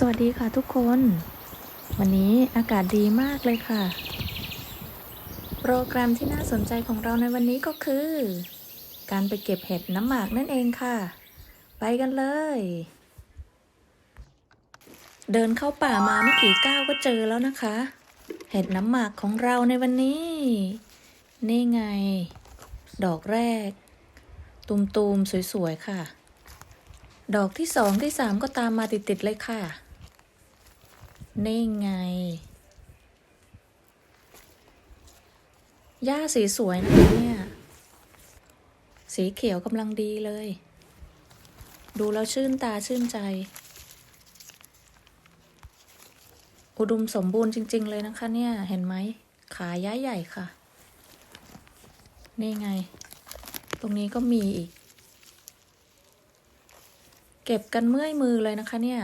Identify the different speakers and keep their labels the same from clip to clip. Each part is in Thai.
Speaker 1: สวัสดีค่ะทุกคน วันนี้อากาศดีมากเลยค่ะ โปรแกรมที่น่าสนใจของเราในวันนี้ก็คือ การไปเก็บเห็ดน้ำหมากนั่นเองค่ะ ไปกันเลย เดินเข้าป่ามาไม่กี่ก้าวก็เจอแล้วนะคะ เห็ดน้ำหมากของเราในวันนี้ นี่ไง ดอกแรกตูมๆสวยๆค่ะดอกที่สองที่สามก็ตามมาติด ๆ เลยค่ะ นี่ไง หญ้าสีสวยนะคะเนี่ย สีเขียวกำลังดีเลย ดูแล้วชื่นตาชื่นใจ อุดมสมบูรณ์จริง ๆ เลยนะคะเนี่ย เห็นไหม ขาย้ายใหญ่ค่ะ นี่ไง ตรงนี้ก็มีอีก เก็บกันเมื่อยมือเลยนะคะเนี่ย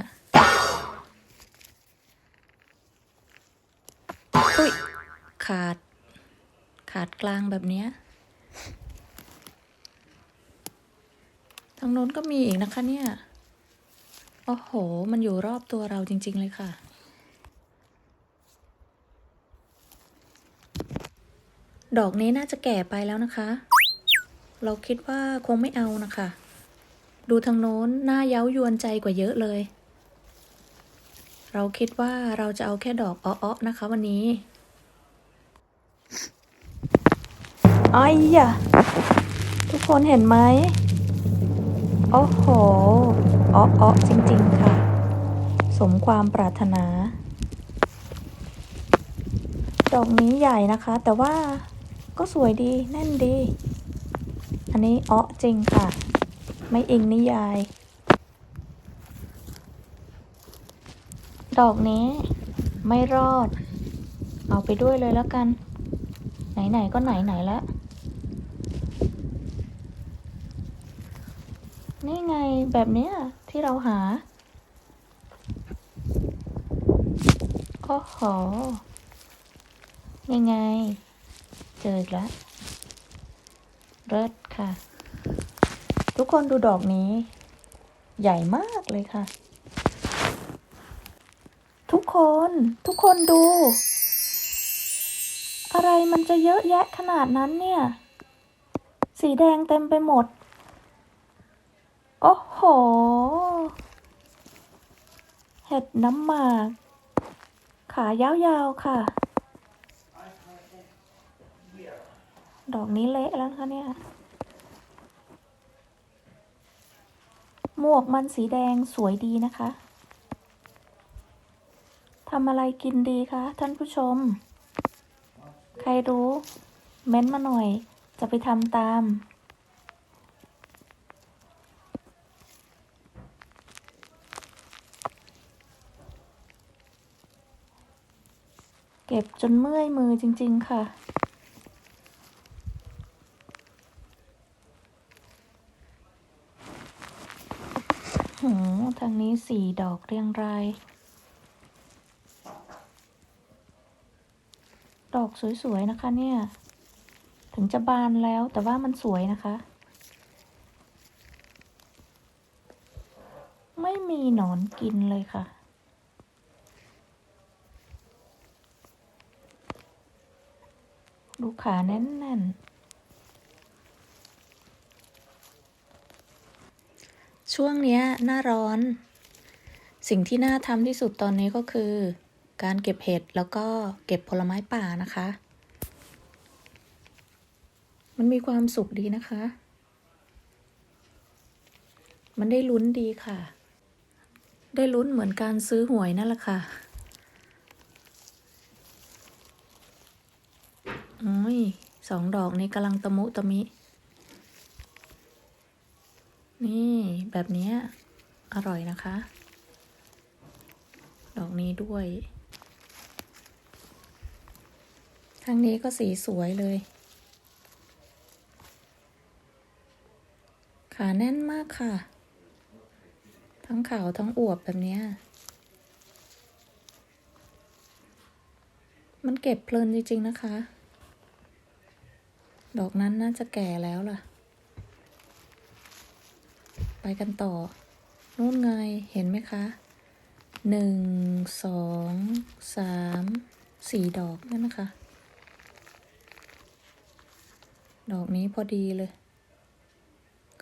Speaker 1: อุ้ย ขาด ขาดกลางแบบเนี้ยทางโน้นก็มีอีกนะคะเนี่ย โอ้โห มันอยู่รอบตัวเราจริง ๆ เลยค่ะ ดอกนี้น่าจะแก่ไปแล้วนะคะ เราคิดว่าคงไม่เอานะคะ ดูทางโน้นหน้าเย้ายวนใจกว่าเยอะเลย เราคิดว่าเราจะเอาแค่ดอกอ้อๆนะคะ วันนี้ อ้ยะทุกคนเห็นไหมโอ้โหอ้อๆจริง ๆ ค่ะ สมความปรารถนา ดอกนี้ใหญ่นะคะ แต่ว่าก็สวยดีแน่นดี อันนี้อ้อจริงค่ะ ไม่อิงนิยาย ดอกนี้ไม่รอด เอาไปด้วยเลยแล้วกัน ไหน ๆ ก็ไหน ๆ แล้ว นี่ไงแบบเนี้ยที่เราหา โอ้โหยังไง เจออีกแล้วเลิศค่ะ ทุกคนดูดอกนี้ ใหญ่มากเลยค่ะ ทุกคนทุกคนดู อะไรมันจะเยอะแยะขนาดนั้นเนี่ย สีแดงเต็มไปหมด โอ้โห เห็ดน้ำหมาก ขายาวๆค่ะ ดอกนี้เละแล้วนะคะเนี่ย หมวกมันสีแดงสวยดีนะคะทำอะไรกินดีคะท่านผู้ชม ใครรู้ เม้นต์มาหน่อย จะไปทำตาม ก็บจนเมื่อยมือจริง ๆ ค่ะ หืมทางนี้สี่ดอกเรียงราย ดอกสวย ๆ นะคะเนี่ย ถึงจะบานแล้วแต่ว่ามันสวยนะคะ ไม่มีหนอนกินเลยค่ะ ดูขาแน่นๆ ช่วงเนี้ยหน้าร้อน สิ่งที่น่าทำที่สุดตอนนี้ก็คือ การเก็บเห็ดแล้วก็เก็บผลไม้ป่านะคะ มันมีความสุขดีนะคะ มันได้ลุ้นดีค่ะ ได้ลุ้นเหมือนการซื้อหวยนั่นแหละค่ะ อุ้ยสองดอกนี้กำลังตะมุตะมิ นี่แบบนี้อร่อยนะคะ ดอกนี้ด้วย ทางนี้ก็สีสวยเลย ขาแน่นมากค่ะ ทั้งขาวทั้งอวบแบบนี้มันเก็บเพลินจริง ๆ นะคะ ดอกนั้นน่าจะแก่แล้วล่ะ ไปกันต่อ นู่นไง เห็นไหมคะ หนึ่ง สอง สาม สี่ดอกนั่นนะคะ ดอกนี้พอดีเลย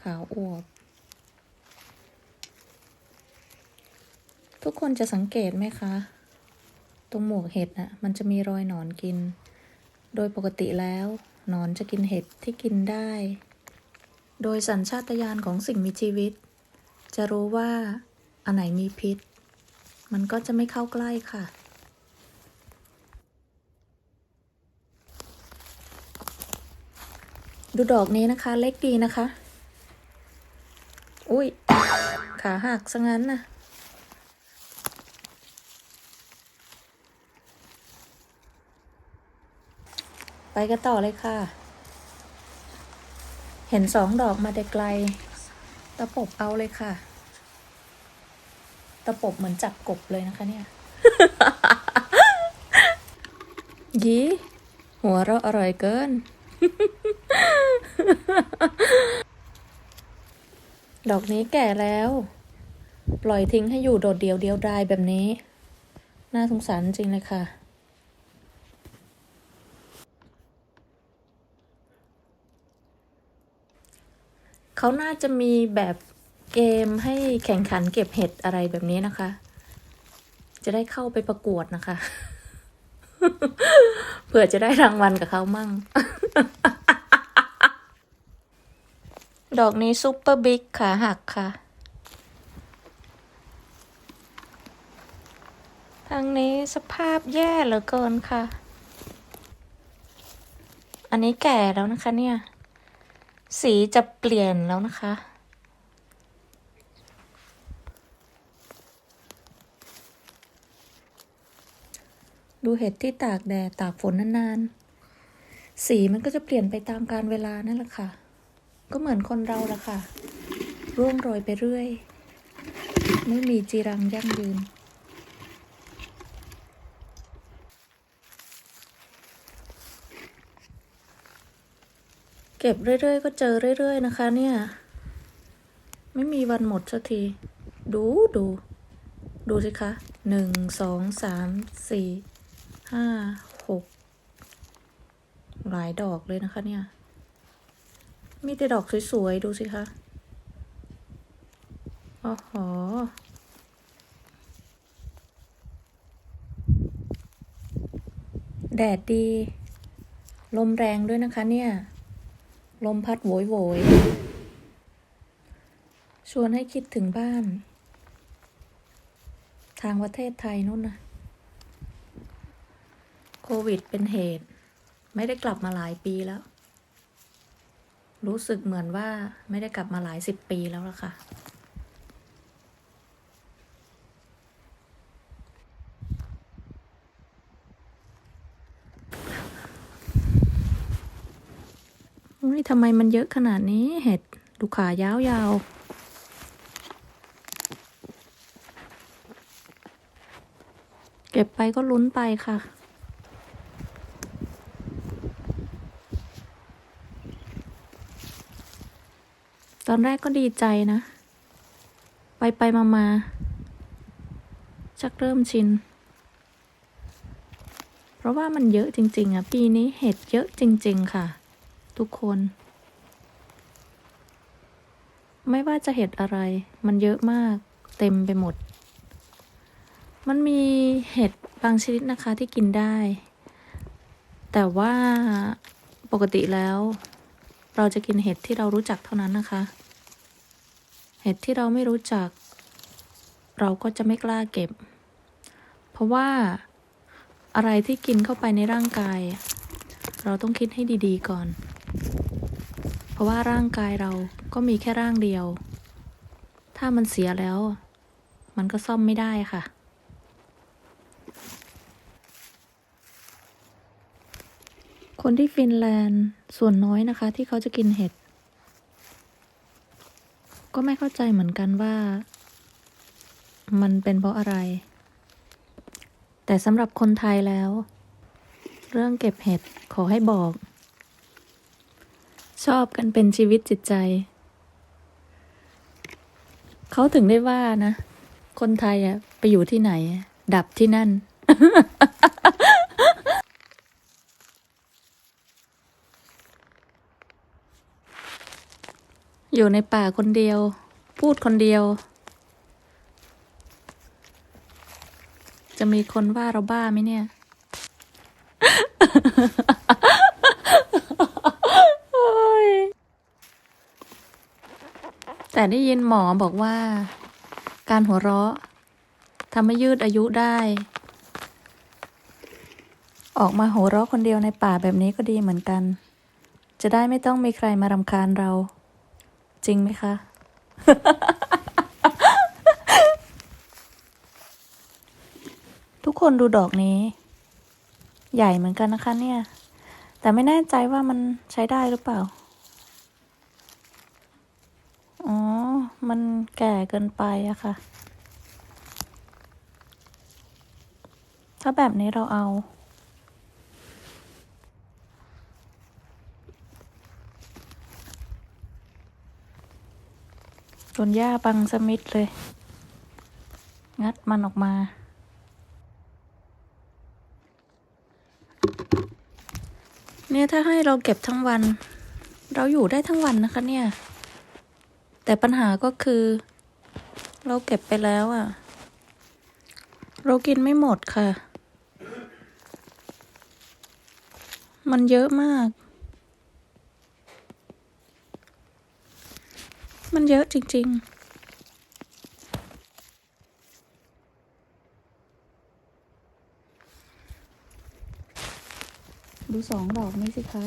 Speaker 1: ขาวอวบ ทุกคนจะสังเกตไหมคะ ตรงหมวกเห็ดน่ะ มันจะมีรอยหนอนกิน โดยปกติแล้ว นอนจะกินเห็ดที่กินได้ โดยสัญชาตญาณของสิ่งมีชีวิต จะรู้ว่า อันไหนมีพิษ มันก็จะไม่เข้าใกล้ค่ะ ดูดอกนี้นะคะ เล็กดีนะคะ อุ้ย ขาหักซะงั้นน่ะ กันต่อเลยค่ะ เห็นสองดอกมาแต่ไกล ตะปบเอาเลยค่ะ ตะปบเหมือนจับกบเลยนะคะเนี่ย ยีหัวเราะอร่อยเกิน ดอกนี้แก่แล้ว ปล่อยทิ้งให้อยู่โดดเดี่ยวเดียวดายแบบนี้ น่าสงสารจริงเลยค่ะ เขาน่าจะมีแบบเกมให้แข่งขันเก็บเห็ดอะไรแบบนี้นะคะ จะได้เข้าไปประกวดนะคะ เผื่อจะได้รางวัลกับเขามั่ง ดอกนี้ซุปเปอร์บิ๊กขาหักค่ะ ทางนี้สภาพแย่เหลือเกินค่ะ อันนี้แก่แล้วนะคะเนี่ย สีจะเปลี่ยนแล้วนะคะ ดูเห็ดที่ตากแดดตากฝนนานๆ สีมันก็จะเปลี่ยนไปตามการเวลานั่นแหละค่ะ ก็เหมือนคนเราละค่ะ ร่วงโรยไปเรื่อย ไม่มีจีรังยั่งยืน เก็บเรื่อยๆ ก็เจอเรื่อยๆ นะคะ เนี่ย ไม่มีวันหมดสักที ดูดู ดูสิคะหนึ่งสองสามสี่ห้าหกหลายดอกเลยนะคะเนี่ย มีแต่ดอกสวยๆ ดูสิคะโอ้โหแดดดี ลมแรงด้วยนะคะเนี่ย ลมพัดโวยโวยชวนให้คิดถึงบ้าน ทางประเทศไทยนู่นนะโควิดเป็นเหตุ ไม่ได้กลับมาหลายปีแล้ว รู้สึกเหมือนว่าไม่ได้กลับมาหลายสิบปีแล้วล่ะค่ะ ทำไมมันเยอะขนาดนี้เห็ดดูขายาวๆเก็บไปก็ลุ้นไปค่ะ ตอนแรกก็ดีใจนะ ไปไปมามาชักเริ่มชิน เพราะว่ามันเยอะจริง ๆ อะ ปีนี้เห็ดเยอะจริง ๆ ค่ะ ทุกคน ไม่ว่าจะเห็ดอะไร มันเยอะมาก เต็มไปหมด มันมีเห็ดบางชนิดนะคะที่กินได้ แต่ว่าปกติแล้ว เราจะกินเห็ดที่เรารู้จักเท่านั้นนะคะ เห็ดที่เราไม่รู้จัก เราก็จะไม่กล้าเก็บ เพราะว่าอะไรที่กินเข้าไปในร่างกาย เราต้องคิดให้ดีๆก่อน เพราะว่าร่างกายเราก็มีแค่ร่างเดียว ถ้ามันเสียแล้ว มันก็ซ่อมไม่ได้ค่ะ คนที่ฟินแลนด์ส่วนน้อยนะคะ ที่เขาจะกินเห็ด ก็ไม่เข้าใจเหมือนกันว่า มันเป็นเพราะอะไร แต่สำหรับคนไทยแล้ว เรื่องเก็บเห็ดขอให้บอก ชอบกันเป็นชีวิตจิตใจ เขาถึงได้ว่านะ คนไทยอะไปอยู่ที่ไหน ดับที่นั่น อยู่ในป่าคนเดียว พูดคนเดียว จะมีคนว่าเราบ้าไหมเนี่ย โอ๊ย แต่ได้ยินหมอบอกว่า การหัวเราะทำให้ยืดอายุได้ ออกมาหัวเราะคนเดียวในป่าแบบนี้ก็ดีเหมือนกัน จะได้ไม่ต้องมีใครมารำคาญเรา จริงไหมคะ ทุกคนดูดอกนี้ ใหญ่เหมือนกันนะคะเนี่ย แต่ไม่แน่ใจว่ามันใช้ได้หรือเปล่า อ๋อ มันแก่เกินไปอะค่ะ ถ้าแบบนี้เราเอาต้นหญ้าบังสมิดเลย งัดมันออกมาเนี่ยถ้าให้เราเก็บทั้งวัน เราอยู่ได้ทั้งวันนะคะเนี่ย แต่ปัญหาก็คือ เราเก็บไปแล้วอะ่ะ เรากินไม่หมดค่ะ มันเยอะมาก มันเยอะจริง ๆดูสองดอกนี้สิคะ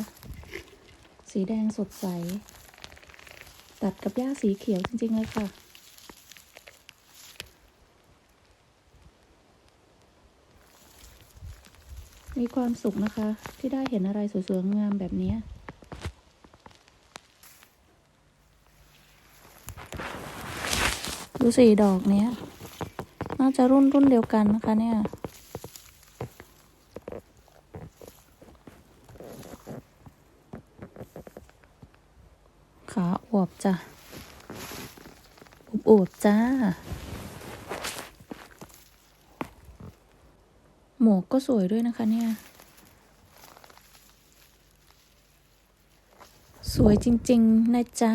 Speaker 1: สีแดงสดใสัดกับหญ้าสีเขียวจริง ๆ เลยค่ะ มีความสุขนะคะ ที่ได้เห็นอะไรสวยๆงามแบบนี้ดูสี่ดอกเนี้ย น่าจะรุ่นรุ่นเดียวกันนะคะเนี่ย ขาอวบจ้ะอวบๆจ้า หมวกก็สวยด้วยนะคะเนี่ย สวยจริง ๆ นะจ๊ะ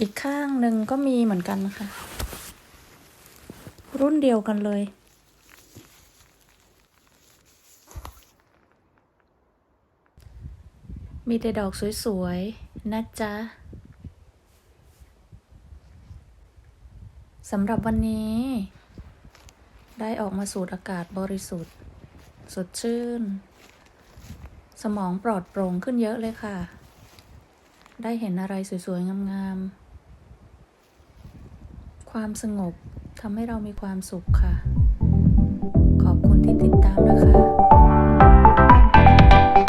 Speaker 1: อีกข้างหนึ่งก็มีเหมือนกันนะคะ รุ่นเดียวกันเลยมีแต่ดอกสวยๆ นะจ๊ะ สำหรับวันนี้ ได้ออกมาสูดอากาศบริสุทธิ์ สดชื่น สมองปลอดโปร่งขึ้นเยอะเลยค่ะ ได้เห็นอะไรสวยๆ งามๆ ความสงบ ทำให้เรามีความสุขค่ะ ขอบคุณที่ติดตามนะคะ